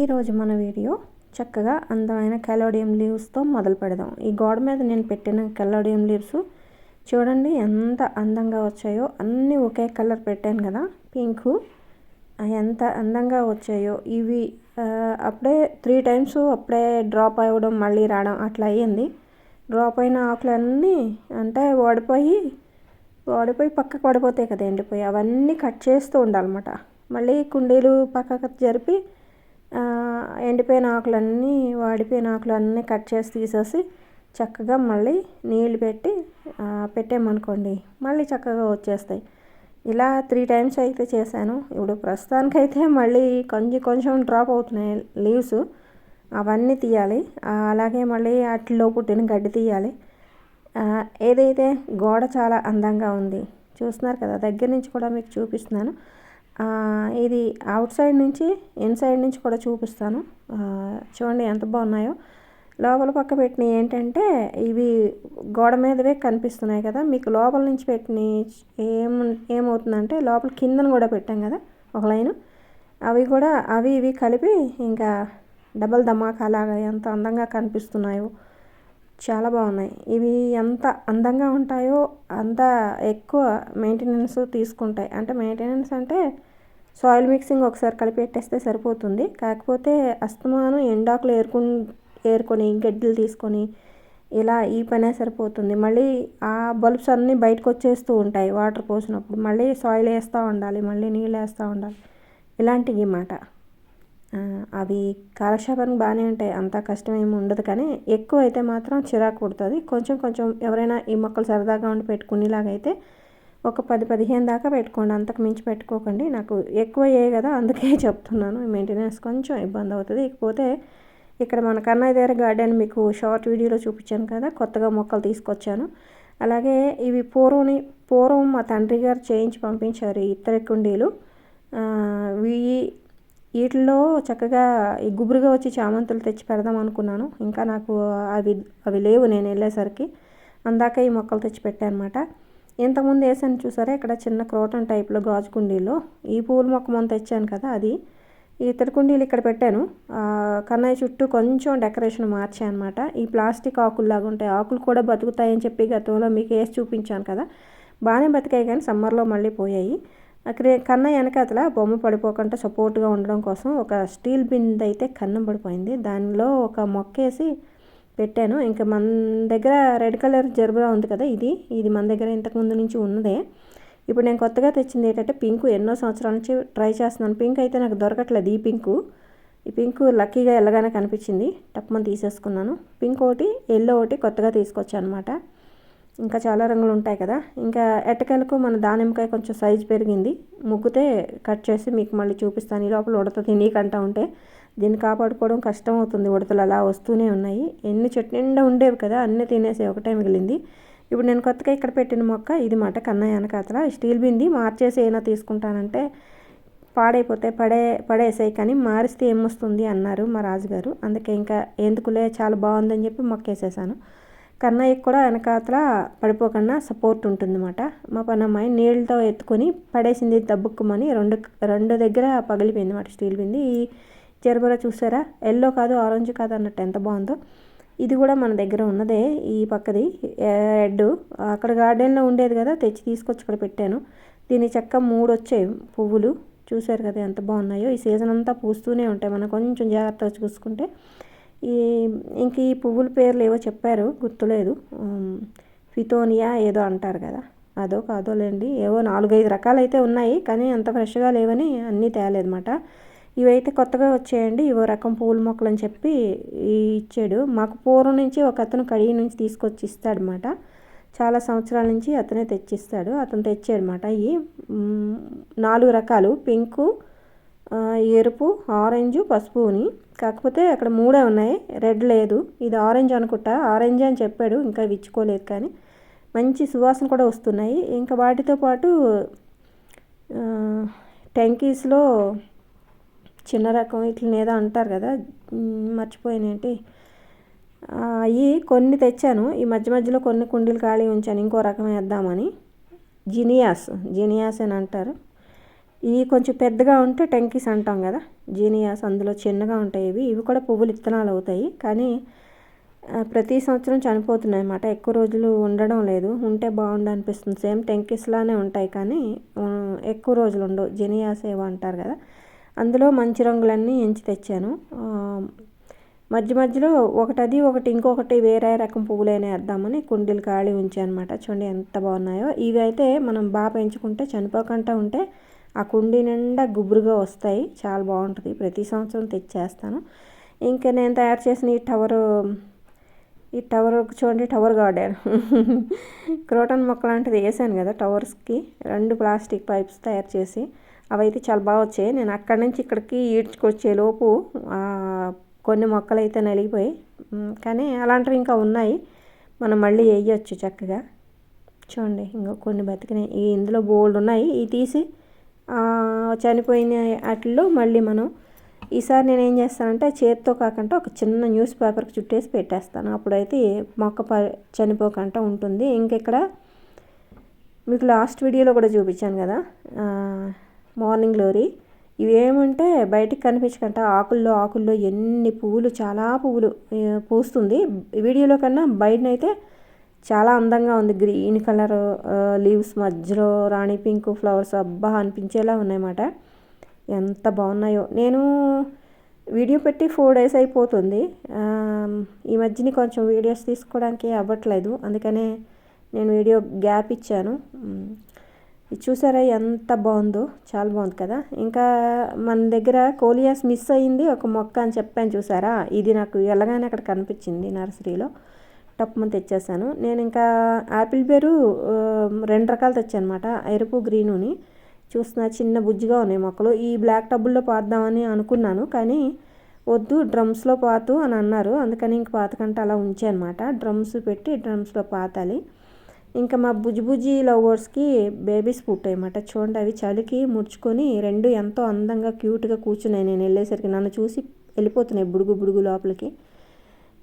ఈరోజు మన వీడియో చక్కగా అందమైన కెలోడియం లీవ్స్తో మొదలు పెడదాం. ఈ గోడ మీద నేను పెట్టిన కెలోడియం లీవ్స్ చూడండి ఎంత అందంగా వచ్చాయో. అన్నీ ఒకే కలర్ పెట్టాను కదా పింకు ఎంత అందంగా వచ్చాయో. ఇవి అప్పుడే త్రీ టైమ్స్ అప్పుడే డ్రాప్ అవ్వడం మళ్ళీ రావడం అట్లా అయ్యింది. డ్రాప్ అయిన ఆకులన్నీ అంటే ఓడిపోయి ఓడిపోయి పక్కకు పడిపోతాయి కదా ఎండిపోయి. అవన్నీ కట్ చేస్తూ ఉండాలన్నమాట. మళ్ళీ కుండీలు పక్కకు జరిపి ఎండిపోయిన ఆకులన్నీ వాడిపోయిన ఆకులన్నీ కట్ చేసి తీసేసి చక్కగా మళ్ళీ నీళ్ళు పెట్టి పెట్టామనుకోండి మళ్ళీ చక్కగా వచ్చేస్తాయి. ఇలా త్రీ టైమ్స్ అయితే చేశాను. ఇప్పుడు ప్రస్తుతానికైతే మళ్ళీ కొంచెం కొంచెం డ్రాప్ అవుతున్నాయి లీవ్స్ అవన్నీ తీయాలి. అలాగే మళ్ళీ వాటిలో పుట్టిన గడ్డి తీయాలి. ఏదైతే గోడ చాలా అందంగా ఉంది చూస్తున్నారు కదా దగ్గర నుంచి కూడా మీకు చూపిస్తున్నాను. ఇది అవుట్ సైడ్ నుంచి ఇన్సైడ్ నుంచి కూడా చూపిస్తాను. చూడండి ఎంత బాగున్నాయో. లోపల పక్క పెట్టిన ఏంటంటే ఇవి గోడ మీదవే కనిపిస్తున్నాయి కదా. మీకు లోపల నుంచి పెట్టిన ఏం ఏమవుతుందంటే లోపల కిందను కూడా పెట్టాం కదా ఒక లైను. అవి కూడా అవి ఇవి కలిపి ఇంకా డబల్ దమాకాలాగా ఎంత అందంగా కనిపిస్తున్నాయో. చాలా బాగున్నాయి. ఇవి ఎంత అందంగా ఉంటాయో అంత ఎక్కువ మెయింటెనెన్స్ తీసుకుంటాయి. అంటే మెయింటెనెన్స్ అంటే సాయిల్ మిక్సింగ్ ఒకసారి కలిపి పెట్టేస్తే సరిపోతుంది. కాకపోతే అస్తమానం ఎండాకులు ఏరుకు ఏరుకొని గడ్డలు తీసుకొని ఇలా ఈ పనే సరిపోతుంది. మళ్ళీ ఆ బల్బ్స్ అన్నీ బయటకు వచ్చేస్తూ ఉంటాయి వాటర్ పోసినప్పుడు. మళ్ళీ సాయిల్ వేస్తూ ఉండాలి మళ్ళీ నీళ్ళు వేస్తూ ఉండాలి. ఇలాంటివి మాట అవి కాలక్షేపానికి బాగానే ఉంటాయి. అంత కష్టం ఏమి ఉండదు కానీ ఎక్కువ అయితే మాత్రం చిరాకు పుడుతుంది. కొంచెం కొంచెం ఎవరైనా ఈ మొక్కలు సరదాగా ఉండి పెట్టుకునేలాగైతే ఒక పది పదిహేను దాకా పెట్టుకోండి. అంతకు మించి పెట్టుకోకండి. నాకు ఎక్కువ ఏ కదా అందుకే చెప్తున్నాను. మెయింటెనెన్స్ కొంచెం ఇబ్బంది అవుతుంది. ఇకపోతే ఇక్కడ మన కన్నయ్య దగ్గర గార్డెన్ మీకు షార్ట్ వీడియోలో చూపించాను కదా కొత్తగా మొక్కలు తీసుకొచ్చాను. అలాగే ఇవి పూర్వని పూర్వం మా తండ్రి గారు చేయించి పంపించారు ఈ ఇత్తడి కుండీలు వీటిలో చక్కగా ఈ గుబురుగా వచ్చి చామంతులు తెచ్చి పెడదాం అనుకున్నాను. ఇంకా నాకు అవి అవి లేవు నేను వెళ్ళేసరికి. అందాక ఈ మొక్కలు తెచ్చి పెట్టాను అనమాట ఇంతకుముందు వేసాను చూసారా? ఇక్కడ చిన్న క్రోటన్ టైప్లో గాజు కుండీలో. ఈ పూల మొక్క మొన్న తెచ్చాను కదా అది. ఈ ఇతడి కుండీలు ఇక్కడ పెట్టాను. కన్నయ్య చుట్టూ కొంచెం డెకరేషన్ మార్చాను అనమాట ఈ ప్లాస్టిక్ ఆకుల్లాగా ఉంటాయి. ఆకులు కూడా బతుకుతాయని చెప్పి గతంలో మీకు వేసి చూపించాను కదా. బాగానే బతికాయి కానీ సమ్మర్లో మళ్ళీ పోయాయి. అక్కడ కన్న వెనకాతల బొమ్మ పడిపోకుండా సపోర్ట్గా ఉండడం కోసం ఒక స్టీల్ బింద్ అయితే కన్నం పడిపోయింది. దానిలో ఒక మొక్క వేసి పెట్టాను. ఇంకా మన దగ్గర రెడ్ కలర్ జర్బరా ఉంది కదా ఇది. ఇది మన దగ్గర ఇంతకుముందు నుంచి ఉన్నదే. ఇప్పుడు నేను కొత్తగా తెచ్చింది ఏంటంటే పింక్. ఎన్నో సంవత్సరాల నుంచి ట్రై చేస్తున్నాను. పింక్ అయితే నాకు దొరకట్లేదు ఈ పింకు. ఈ పింక్ లక్కీగా ఎల్లగానే కనిపించింది. టప్మని తీసేసుకున్నాను. పింక్ ఒకటి ఎల్లో ఒకటి కొత్తగా తీసుకొచ్చాను అనమాట ఇంకా చాలా రంగులు ఉంటాయి కదా. ఇంకా ఎట్టకాయలకు మన దానిమ్మకాయ కొంచెం సైజు పెరిగింది. ముగ్గుతే కట్ చేసి మీకు మళ్ళీ చూపిస్తాను. ఈ లోపల ఉడత నీకంటా ఉంటే. దీన్ని కాపాడుకోవడం కష్టం అవుతుంది ఉడతలు అలా వస్తూనే ఉన్నాయి. ఎన్ని చెట్టు నిండా ఉండేవి కదా అన్నీ తినేసి ఒకటే మిగిలింది. ఇప్పుడు నేను కొత్తగా ఇక్కడ పెట్టిన మొక్క ఇది మాట కన్నయ్య అనకాతల స్టీల్ బింది మార్చేసి ఏమైనా తీసుకుంటానంటే పాడైపోతే పడే పడేసాయి కానీ మారిస్తే ఏమొస్తుంది అన్నారు మా రాజుగారు. అందుకే ఇంకా ఎందుకులే చాలా బాగుందని చెప్పి మొక్క వేసేసాను కన్నయ్యకి కూడా వెనకాతల పడిపోకుండా సపోర్ట్ ఉంటుందన్నమాట మా పనమ్మాయి నీళ్ళతో ఎత్తుకొని పడేసింది దబ్బుక్కుమని రెండు రెండు దగ్గర పగిలిపోయింది అన్నమాట స్టీల్ బింది. ఈ జరబరా చూసారా? ఎల్లో కాదు ఆరెంజ్ కాదు అన్నట్టు ఎంత బాగుందో. ఇది కూడా మన దగ్గర ఉన్నదే ఈ పక్కది. రెడ్ అక్కడ గార్డెన్లో ఉండేది కదా తెచ్చి తీసుకొచ్చి ఇక్కడ పెట్టాను. దీని చెక్క మూడు వచ్చాయి పువ్వులు. చూసారు కదా ఎంత బాగున్నాయో. ఈ సీజన్ అంతా పూస్తూనే ఉంటాయి. మనం కొంచెం జాగ్రత్తగా చూసుకుంటే. ఈ ఇంక ఈ పువ్వుల పేర్లు ఏవో చెప్పారు. గుర్తులేదు. ఫితోనియా ఏదో అంటారు కదా. అదో కాదోలేండి. ఏవో నాలుగైదు రకాలైతే ఉన్నాయి. కానీ అంత ఫ్రెష్గా లేవని అన్నీ తేలేదన్నమాట. ఇవైతే కొత్తగా వచ్చాయండి. ఇవో రకం పూల మొక్కలు అని చెప్పి ఇచ్చాడు. మాకు పూర్వం నుంచి ఒక అతను కడిగి నుంచి తీసుకొచ్చి ఇస్తాడనమాట చాలా సంవత్సరాల నుంచి అతనే తెచ్చిస్తాడు. అతను తెచ్చాడనమాట ఇవి నాలుగు రకాలు. పింకు ఎరుపు ఆరెంజ్ పసుపుని కాకపోతే అక్కడ మూడే ఉన్నాయి. రెడ్ లేదు. ఇది ఆరెంజ్ అనుకుంటా. ఆరెంజ్ అని చెప్పాడు. ఇంకా విచ్చుకోలేదు కానీ. మంచి సువాసన కూడా వస్తున్నాయి. ఇంకా వాటితో పాటు టెంకీస్లో చిన్న రకం ఇట్లని ఏదో అంటారు కదా మర్చిపోయినేంటి అవి కొన్ని తెచ్చాను. ఈ మధ్య మధ్యలో కొన్ని కుండీలు ఖాళీ ఉంచాను. ఇంకో రకం వేద్దామని. జినియాస్ జినియాస్ అని అంటారు. ఇవి కొంచెం పెద్దగా ఉంటే టెంకీస్ అంటాం కదా జీనియాస్ అందులో చిన్నగా ఉంటాయి ఇవి. ఇవి కూడా పువ్వులు ఇత్తనాలు అవుతాయి. కానీ ప్రతి సంవత్సరం చనిపోతున్నాయి అన్నమాట. ఎక్కువ రోజులు ఉండడం లేదు. ఉంటే బాగుండు అనిపిస్తుంది. సేమ్ టెంకీస్లానే ఉంటాయి కానీ ఎక్కువ రోజులు ఉండవు. జెనియాస్ ఏవో అంటారు కదా. అందులో మంచి రంగులన్నీ ఎంచి తెచ్చాను. మధ్య మధ్యలో ఒకటి అది ఒకటి ఇంకొకటి వేరే రకం పువ్వులైనా వేద్దామని కుండీలు ఖాళీ ఉంచానమాట. చూడండి ఎంత బాగున్నాయో. ఇవి అయితే మనం బాగా పెంచుకుంటే చనిపోకుండా ఉంటే ఆ కుండీ నిండా గుబురుగా వస్తాయి. చాలా బాగుంటుంది. ప్రతి సంవత్సరం తెచ్చేస్తాను. ఇంకా నేను తయారు చేసిన ఈ టవరు ఈ టవర్ చూడండి టవర్ గార్డెన్. క్రోటన్ మొక్క లాంటిది వేసాను కదా టవర్స్కి. రెండు ప్లాస్టిక్ పైప్స్ తయారు చేసి అవైతే చాలా బాగా వచ్చాయి. నేను అక్కడి నుంచి ఇక్కడికి ఈడ్చుకొచ్చే లోపు కొన్ని మొక్కలు అయితే నలిగిపోయి కానీ అలాంటివి ఇంకా ఉన్నాయి. మనం మళ్ళీ వేయచ్చు చక్కగా. చూడండి ఇంకా కొన్ని బతికినాయి. ఈ ఇందులో బోల్డ్ ఉన్నాయి. ఇవి తీసి చనిపోయిన వాటిల్లో మళ్ళీ మనం ఈసారి నేను ఏం చేస్తానంటే చేతితో కాకుండా ఒక చిన్న న్యూస్ పేపర్కి చుట్టేసి పెట్టేస్తాను. అప్పుడైతే మొక్క ప చనిపోకుండా ఉంటుంది. ఇంకెక్కడ మీకు లాస్ట్ వీడియోలో కూడా చూపించాను కదా. మార్నింగ్ లోరీ. ఇవేమంటే ఏమంటే బయటికి కనిపించకుండా ఆకుల్లో ఆకుల్లో ఎన్ని పువ్వులు చాలా పువ్వులు పూస్తుంది. వీడియోలో కన్నా బయటనైతే చాలా అందంగా ఉంది. గ్రీన్ కలర్ లీవ్స్ మధ్యలో రాణి పింక్ ఫ్లవర్స్ అబ్బా అనిపించేలా ఉన్నాయన్నమాట. ఎంత బాగున్నాయో. నేను వీడియో పెట్టి ఫోర్ డేస్ అయిపోతుంది. ఈ మధ్యని కొంచెం వీడియోస్ తీసుకోవడానికి అవ్వట్లేదు. అందుకనే నేను వీడియో గ్యాప్ ఇచ్చాను. చూసారా ఎంత బాగుందో. చాలా బాగుంది కదా. ఇంకా మన దగ్గర కోలియాస్ మిస్ అయింది. ఒక మొక్క అని చెప్పాను చూసారా. ఇది నాకు ఎలాగానే అక్కడ కనిపించింది నర్సరీలో. టప్మని తెచ్చేసాను. నేను ఇంకా యాపిల్ పేరు రెండు రకాలు తెచ్చాను అనమాట ఎరుపు గ్రీనుని చూసిన చిన్న బుజ్జిగా ఉన్నాయి మొక్కలు. ఈ బ్లాక్ టబ్బుల్లో పాద్దామని అనుకున్నాను కానీ వద్దు డ్రమ్స్లో పాతు అని అన్నారు. అందుకని ఇంక పాతకంటే అలా ఉంచానమాట. అనమాట డ్రమ్స్ పెట్టి డ్రమ్స్లో పాతాలి. ఇంకా మా బుజ్జి లవర్స్కి బేబీస్ పుట్టాయన్నమాట. చూడండి అవి చలికి ముడుచుకొని రెండు ఎంతో అందంగా క్యూట్గా కూర్చున్నాయి. నేను వెళ్ళేసరికి నన్ను చూసి వెళ్ళిపోతున్నాయి బుడుగు బుడుగు లోపలికి.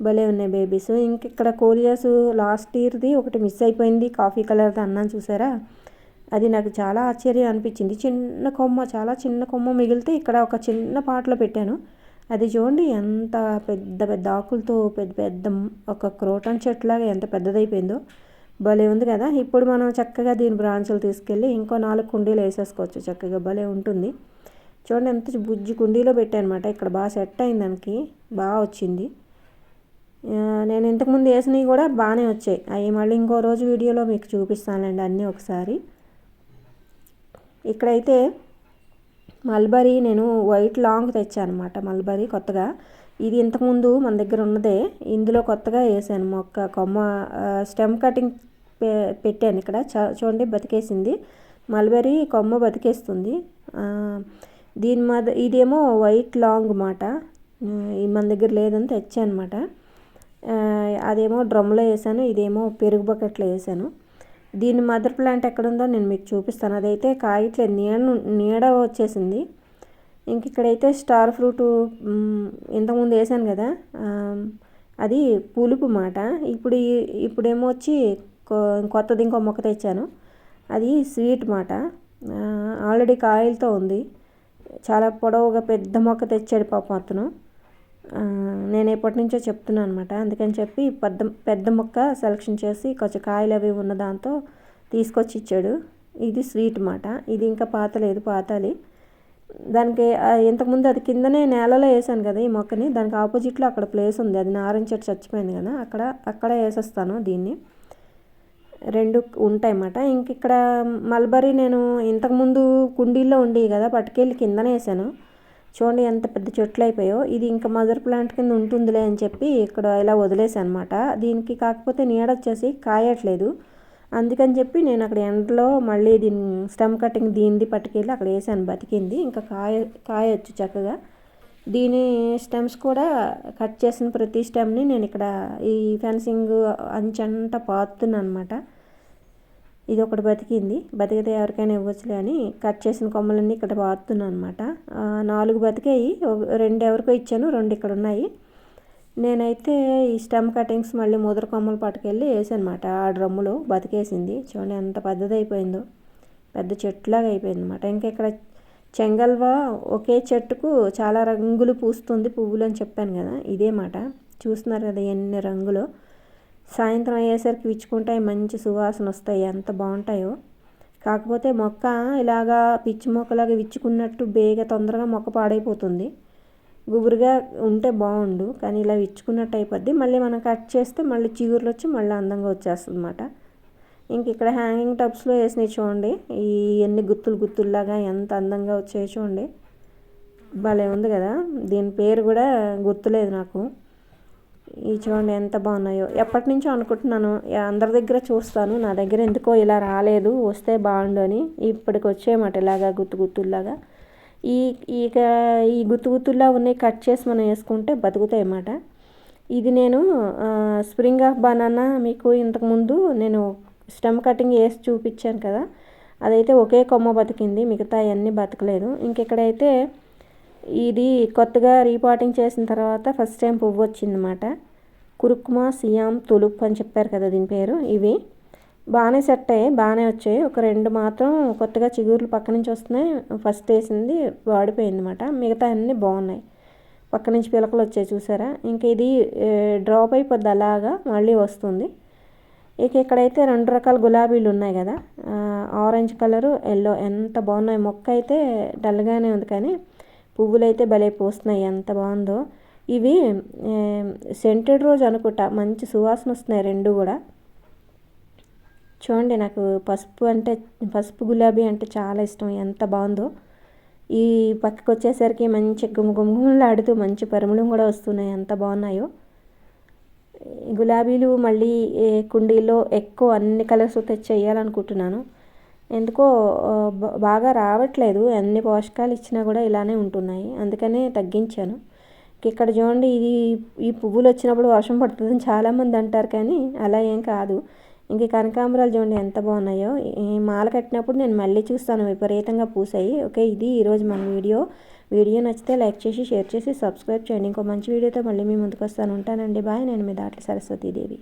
భలే ఉన్నాయి బేబీస్. ఇంక ఇక్కడ కోలియాస్ లాస్ట్ ఇయర్ది ఒకటి మిస్ అయిపోయింది. కాఫీ కలర్ది అన్నాను చూసారా? అది నాకు చాలా ఆశ్చర్యం అనిపించింది. చిన్న కొమ్మ చాలా చిన్న కొమ్మ మిగిలితే ఇక్కడ ఒక చిన్న పాటలో పెట్టాను. అది చూడండి ఎంత పెద్ద పెద్ద ఆకులతో పెద్ద పెద్ద ఒక క్రోటన్ చెట్లాగా ఎంత పెద్దదైపోయిందో. భలే ఉంది కదా. ఇప్పుడు మనం చక్కగా దీని బ్రాంచులు తీసుకెళ్ళి ఇంకో నాలుగు కుండీలు వేసేసుకోవచ్చు. చక్కగా భలే ఉంటుంది. చూడండి ఎంత బుజ్జి కుండీలో పెట్టానమాట. ఇక్కడ బాగా సెట్ అయింది దానికి. బాగా వచ్చింది. నేను ఇంతకుముందు వేసినవి కూడా బాగానే వచ్చాయి. అవి మళ్ళీ ఇంకో రోజు వీడియోలో మీకు చూపిస్తానండి అన్నీ ఒకసారి. ఇక్కడైతే మల్బరీ నేను వైట్ లాంగ్ తెచ్చాను అనమాట మల్బరీ కొత్తగా. ఇది ఇంతకుముందు మన దగ్గర ఉన్నదే. ఇందులో కొత్తగా వేసాను. మొక్క కొమ్మ స్టెమ్ కటింగ్ పెట్టాను ఇక్కడ. చూడండి బతికేసింది. మల్బరీ కొమ్మ బతికేస్తుంది. దీని మీద ఇదేమో వైట్ లాంగ్ మాట. మన దగ్గర లేదని తెచ్చాను అనమాట అదేమో డ్రమ్లో వేసాను. ఇదేమో పెరుగు బకెట్లో వేసాను. దీని మదర్ ప్లాంట్ ఎక్కడుందో నేను మీకు చూపిస్తాను. అదైతే కాయట్లేదు నీడ నీడ వచ్చేసింది. ఇంక ఇక్కడైతే స్టార్ ఫ్రూట్ ఇంతకుముందు వేసాను కదా అది పులుపు మాట. ఇప్పుడు ఇప్పుడేమో వచ్చి కొత్తది ఇంకో మొక్క తెచ్చాను. అది స్వీట్ మాట. ఆల్రెడీ కాయలతో ఉంది. చాలా పొడవుగా పెద్ద మొక్క తెచ్చాడు పాపం అతను. నేను ఎప్పటి నుంచో చెప్తున్నాను అనమాట అందుకని చెప్పి పెద్ద పెద్ద మొక్క సెలక్షన్ చేసి కొంచెం కాయలు అవి ఉన్న దాంతో తీసుకొచ్చి ఇచ్చాడు. ఇది స్వీట్ మాట. ఇది ఇంకా పాతలేదు పాతాలి. దానికి ఇంతకుముందు అది కిందనే నేలలో వేసాను కదా ఈ మొక్కని. దానికి ఆపోజిట్లో అక్కడ ప్లేస్ ఉంది. అది నారింజ చెట్టు చచ్చిపోయింది కదా. అక్కడ అక్కడ వేసేస్తాను దీన్ని. రెండు ఉంటాయన్నమాట. ఇంక ఇక్కడ మల్బరీ నేను ఇంతకుముందు కుండీల్లో ఉండేవి కదా పట్టుకెళ్ళి కిందనే వేసాను. చూడండి ఎంత పెద్ద చెట్లు అయిపోయో. ఇది ఇంకా మదర్ ప్లాంట్ కింద ఉంటుందిలే అని చెప్పి ఇక్కడ ఇలా వదిలేసాను అనమాట దీనికి కాకపోతే నీడ వచ్చేసి కాయట్లేదు. అందుకని చెప్పి నేను అక్కడ ఎండలో మళ్ళీ దీన్ని స్టమ్ కటింగ్ దీనిది పట్టుకెళ్ళి అక్కడ వేసాను బతికింది. ఇంకా కాయ కాయొచ్చు చక్కగా. దీని స్టెమ్స్ కూడా కట్ చేసిన ప్రతి స్టెమ్ని నేను ఇక్కడ ఈ ఫెన్సింగ్ అంచంట పాతున్నాను అనమాట ఇది ఒకటి బతికింది. బతికితే ఎవరికైనా ఇవ్వచ్చులే అని కట్ చేసిన కొమ్మలన్నీ ఇక్కడ పాతున్నాను అనమాట నాలుగు బతికాయి. రెండు ఎవరికో ఇచ్చాను రెండు ఇక్కడ ఉన్నాయి. నేనైతే ఈ స్టెమ్ కటింగ్స్ మళ్ళీ ముదర కొమ్మలు పట్టుకెళ్ళి వేసానమాట. ఆ డ్రమ్ములో బతికేసింది. చూడండి ఎంత పెద్దది అయిపోయిందో పెద్ద చెట్టులాగా అయిపోయింది అనమాట ఇంకా ఇక్కడ చెంగల్వ ఒకే చెట్టుకు చాలా రంగులు పూస్తుంది పువ్వులు అని చెప్పాను కదా ఇదే మాట. చూస్తున్నారు కదా ఎన్ని రంగులు. సాయంత్రం అయ్యేసరికి విచ్చుకుంటాయి మంచి సువాసన వస్తాయి ఎంత బాగుంటాయో. కాకపోతే మొక్క ఇలాగా పిచ్చి మొక్కలాగా విచ్చుకున్నట్టు బేగ తొందరగా మొక్క పాడైపోతుంది. గుబురుగా ఉంటే బాగుండు కానీ ఇలా విచ్చుకున్నట్టు అయిపోద్ది. మళ్ళీ మనం కట్ చేస్తే మళ్ళీ చిగురులు వచ్చి మళ్ళీ అందంగా వచ్చేస్తుంది అనమాట ఇంక ఇక్కడ హ్యాంగింగ్ టబ్స్లో వేసినవి చూడండి. ఈ ఎన్ని గుత్తులు గుత్తుల్లాగా ఎంత అందంగా వచ్చాయో చూడండి. భలే ఉంది కదా. దీని పేరు కూడా గుర్తులేదు నాకు. ఈ చూడండి ఎంత బాగున్నాయో. ఎప్పటి నుంచో అనుకుంటున్నాను అందరి దగ్గర చూస్తాను. నా దగ్గర ఎందుకో ఇలా రాలేదు వస్తే బాగుండు అని. ఇప్పటికి వచ్చేయమాట ఇలాగా గుత్తు గుత్తుల్లాగా. ఈ ఇక ఈ గుత్తు గుత్తుల్లా ఉన్నాయి కట్ చేసి మనం వేసుకుంటే బతుకుతాయి అన్నమాట. ఇది నేను స్ప్రింగ్ ఆఫ్ బనానా మీకు ఇంతకుముందు నేను స్టెమ్ కటింగ్ వేసి చూపించాను కదా. అదైతే ఒకే కొమ్మ బతికింది మిగతా అవన్నీ బతకలేదు. ఇంకెక్కడైతే ఇది కొత్తగా రీపాటింగ్ చేసిన తర్వాత ఫస్ట్ టైం పువ్వు వచ్చిందన్నమాట. కురుక్మా సియాం తులుప్ అని చెప్పారు కదా దీని పేరు ఇవి. బాగానే సెట్ అయ్యాయి బాగానే వచ్చాయి. ఒక రెండు మాత్రం కొత్తగా చిగురులు పక్క నుంచి వస్తున్నాయి. ఫస్ట్ వేసింది వాడిపోయింది అనమాట మిగతా అన్నీ బాగున్నాయి. పక్క నుంచి పిలకలు వచ్చాయి చూసారా? ఇంక ఇది డ్రాప్ అయిపోద్ది అలాగా మళ్ళీ వస్తుంది. ఇక ఇక్కడైతే రెండు రకాల గులాబీలు ఉన్నాయి కదా. Orange colour yellow. ఎంత బాగున్నాయి. మొక్క అయితే డల్గానే ఉంది కానీ పువ్వులు అయితే భలే పోస్తున్నాయి. ఎంత బాగుందో. ఇవి సెంటెడ్ రోజ్ అనుకుంటా. మంచి సువాసన వస్తున్నాయి రెండు కూడా. చూడండి నాకు పసుపు అంటే పసుపు గులాబీ అంటే చాలా ఇష్టం. ఎంత బాగుందో. ఈ పక్కకు వచ్చేసరికి మంచి గుమగుమలాడుతూ మంచి పరుములు కూడా వస్తున్నాయి. ఎంత బాగున్నాయో. గులాబీలు మళ్ళీ కుండీలో ఎక్కువ అన్ని కలర్స్ తెచ్చి వేయాలనుకుంటున్నాను. ఎందుకో బాగా రావట్లేదు. అన్ని పోషకాలు ఇచ్చినా కూడా ఇలానే ఉంటున్నాయి. అందుకనే తగ్గించాను. ఇక్కడ చూడండి ఇది ఈ పువ్వులు వచ్చినప్పుడు వర్షం పడుతుందని చాలామంది అంటారు కానీ అలా ఏం కాదు. ఇంక కనకాంబరాలు చూడండి ఎంత బాగున్నాయో. ఈ మాల కట్టినప్పుడు నేను మళ్ళీ చూస్తాను. విపరీతంగా పూసాయి. ఓకే ఇది ఈరోజు మన వీడియో. వీడియో నచ్చితే లైక్ చేసి షేర్ చేసి సబ్స్క్రైబ్ చేయండి. ఇంకో మంచి వీడియోతో మళ్ళీ మీ ముందుకు వస్తాను. ఉంటానండి. బాయ్. నేను మీ దాట్ల సరస్వతీదేవి.